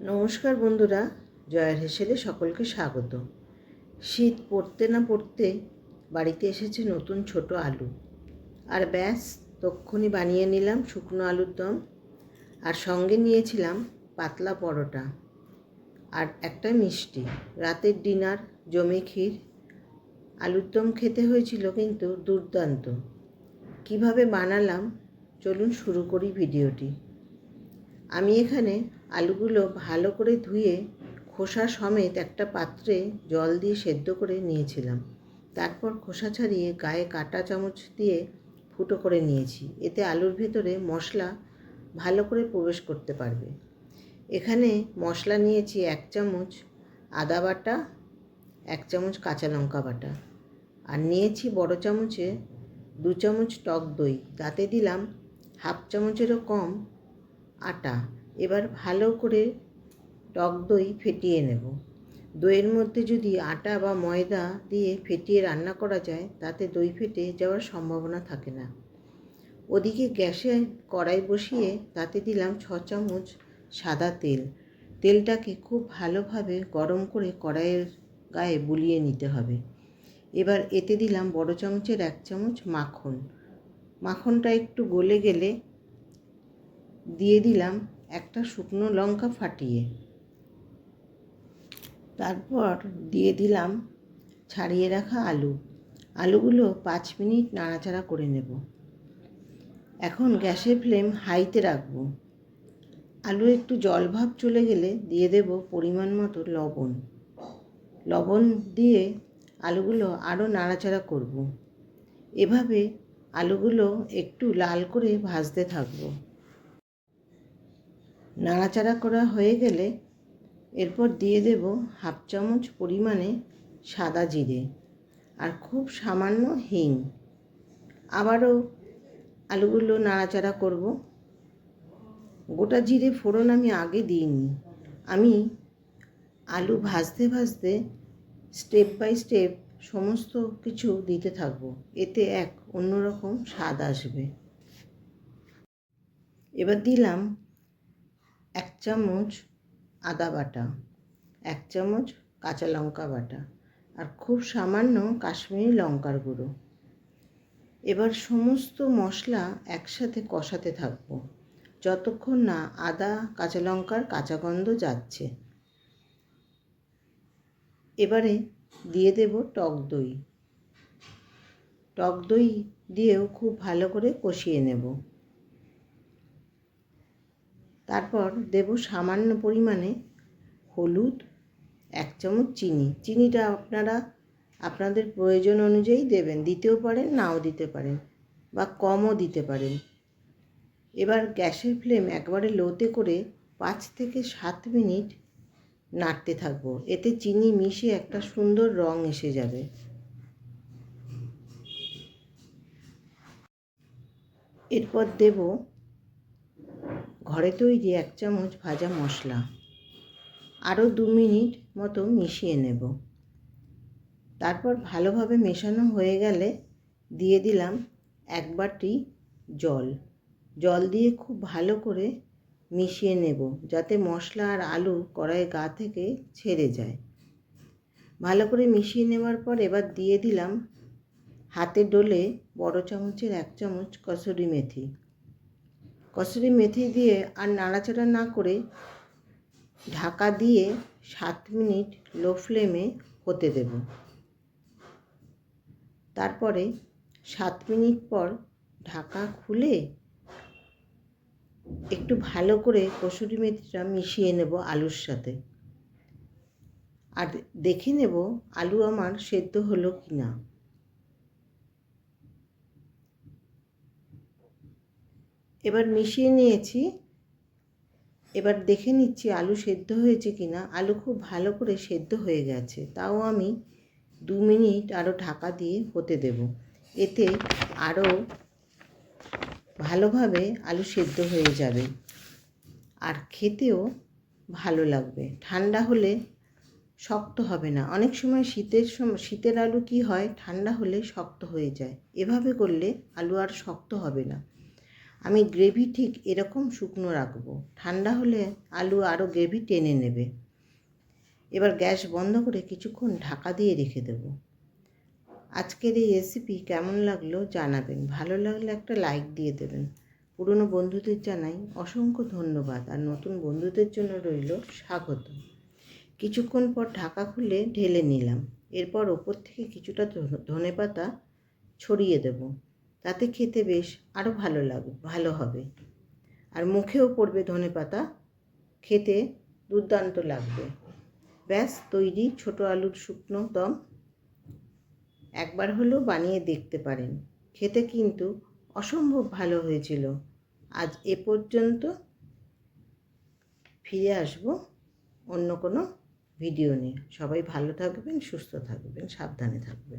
নমস্কার বন্ধুরা, জয়ার হেসেলে সকলকে স্বাগত। শীত পড়তে না পড়তে বাড়িতে এসেছে নতুন ছোট আলু। আর ব্যাস, তক্ষুনি বানিয়ে নিলাম শুকনো আলুর দম। আর সঙ্গে নিয়েছিলাম পাতলা পরোটা। আর একটা মিষ্টি। রাতের ডিনার, জমে ক্ষীর। আলুর দম খেতে হয়েছিল কিন্তু দুর্দান্ত। কীভাবে বানালাম, চলুন শুরু করি ভিডিওটি। আমি এখানে আলুগুলো ভালো করে ধুয়ে খোসা সমেত একটা পাত্রে জল দিয়ে সেদ্ধ করে নিয়েছিলাম। তারপর খোসা ছাড়িয়ে গায়ে কাটা চামচ দিয়ে ফুটো করে নিয়েছি। এতে আলুর ভেতরে মশলা ভালো করে প্রবেশ করতে পারবে। এখানে মশলা নিয়েছি এক চামচ আদা বাটা, এক চামচ কাঁচা লঙ্কা বাটা আর নিয়েছি বড় চামচে দু চামচ টক দই। তাতে দিলাম হাফ চামচেরও কম আটা। এবার ভালো করে টক দই ফেটিয়ে নেব। দইয়ের মধ্যে যদি আটা বা ময়দা দিয়ে ফেটিয়ে রান্না করা যায়, তাতে দই ফেটে যাওয়ার সম্ভাবনা থাকে না। ওদিকে গ্যাসে কড়াই বসিয়ে তাতে দিলাম ছ চামচ সাদা তেল। তেলটাকে খুব ভালোভাবে গরম করে কড়াইয়ের গায়ে বুলিয়ে নিতে হবে। এবার এতে দিলাম বড় চামচের এক চামচ মাখন। মাখনটা একটু গলে গেলে দিয়ে দিলাম একটা শুকনো লঙ্কা ফাটিয়ে তারপর দিয়ে দিলাম ছাড়িয়ে রাখা আলু। আলুগুলো পাঁচ মিনিট নাড়াচাড়া করে নেব। এখন গ্যাসের ফ্লেম হাইতে রাখব। আলু একটু জলভাব চলে গেলে দিয়ে দেব পরিমাণ মতো লবণ। লবণ দিয়ে আলুগুলো আরও নাড়াচাড়া করব। এভাবে আলুগুলো একটু লাল করে ভাজতে থাকব। নাড়াচাড়া করা হয়ে গেলে এরপর দিয়ে দেব হাফ চামচ পরিমাণে সাদা জিরে আর খুব সামান্য হিং। আবারও আলুগুলো নাড়াচাড়া করব। গোটা জিরে ফোড়ন আমি আগে দিইনি। আমি আলু ভাজতে ভাজতে স্টেপ বাই স্টেপ সমস্ত কিছু দিতে থাকব। এতে এক অন্যরকম স্বাদ আসবে। এবার দিলাম এক চামচ আদা বাটা, এক চামচ কাঁচা লঙ্কা বাটা আর খুব সামান্য কাশ্মীরি লঙ্কার গুঁড়ো। এবার সমস্ত মশলা একসাথে কষাতে থাকব, যতক্ষণ না আদা, কাঁচা লঙ্কার কাঁচা গন্ধ যাচ্ছে। এবারে দিয়ে দেব টক দই। টক দই দিয়েও খুব ভালো করে কষিয়ে নেব। তারপর দেব সামান্য পরিমাণে হলুদ, এক চামচ চিনি। চিনিটা আপনারা আপনাদের প্রয়োজন অনুযায়ী দেবেন। দিতেও পারেন, নাও দিতে পারেন বা কমও দিতে পারেন। এবার গ্যাসের ফ্লেম একবারে লোতে করে পাঁচ থেকে সাত মিনিট নাড়তে থাকব। এতে চিনি মিশে একটা সুন্দর রং এসে যাবে। এরপর দেব ঘরে তৈরি এক চামচ ভাজা মশলা। আরও দু মিনিট মতো মিশিয়ে নেব। তারপর ভালোভাবে মেশানো হয়ে গেলে দিয়ে দিলাম এক বাটি জল। জল দিয়ে খুব ভালো করে মিশিয়ে নেব যাতে মশলা আর আলু কড়াই গা থেকে ছেড়ে যায়। ভালো করে মিশিয়ে নেওয়ার পর এবার দিয়ে দিলাম হাতে ডলে বড় চামচের এক চামচ কসুরি মেথি। কসুরি মেথি দিয়ে আর নাড়াচাড়া না করে ঢাকা দিয়ে সাত মিনিট লো ফ্লেমে হতে দেব। তারপরে সাত মিনিট পর ঢাকা খুলে একটু ভালো করে কসুরি মেথিটা মিশিয়ে নেব আলুর সাথে। আর দেখে নেব আলু আমার সেদ্ধ হলো কি না এবার মিশিয়ে নিয়েছি। এবার দেখে নিচ্ছি আলু সেদ্ধ হয়েছে কি না আলু খুব ভালো করে সেদ্ধ হয়ে গেছে। তাও আমি দু মিনিট আরও ঢাকা দিয়ে হতে দেব। এতে আরও ভালোভাবে আলু সেদ্ধ হয়ে যাবে। আর খেতেও ভালো লাগবে। ঠান্ডা হলে শক্ত হবে না। অনেক সময় শীতের সময় শীতের আলু কি হয়? ঠান্ডা হলে শক্ত হয়ে যায়। এভাবে করলে আলু আর শক্ত হবে না। আমি গ্রেভি ঠিক এরকম শুকনো রাখব। ঠান্ডা হলে আলু আরও গ্রেভি টেনে নেবে। এবার গ্যাস বন্ধ করে কিছুক্ষণ ঢাকা দিয়ে রেখে দেবো। আজকের এই রেসিপি কেমন লাগল জানাবেন। ভালো লাগলে একটা লাইক দিয়ে দেবেন। পুরনো বন্ধুদের জানাই অসংখ্য ধন্যবাদ। আর নতুন বন্ধুদের জন্য রইল স্বাগত। কিছুক্ষণ পর ঢাকা খুলে ঢেলে নিলাম। এরপর ওপর থেকে কিছুটা ধনে পাতা ছড়িয়ে দেব। তাতে খেতে বেশ আরও ভালো লাগবে ভালো হবে। আর মুখেও পড়বে ধনে পাতা, খেতে দুর্দান্ত লাগবে। ব্যাস, তৈরি ছোট আলুর শুকনো দম। একবার হলেও বানিয়ে দেখতে পারেন। খেতে কিন্তু অসম্ভব ভালো হয়েছিল। আজ এ পর্যন্ত ফিরে আসব অন্য কোনো ভিডিও নিয়ে। সবাই ভালো থাকবেন, সুস্থ থাকবেন, সাবধানে থাকবেন।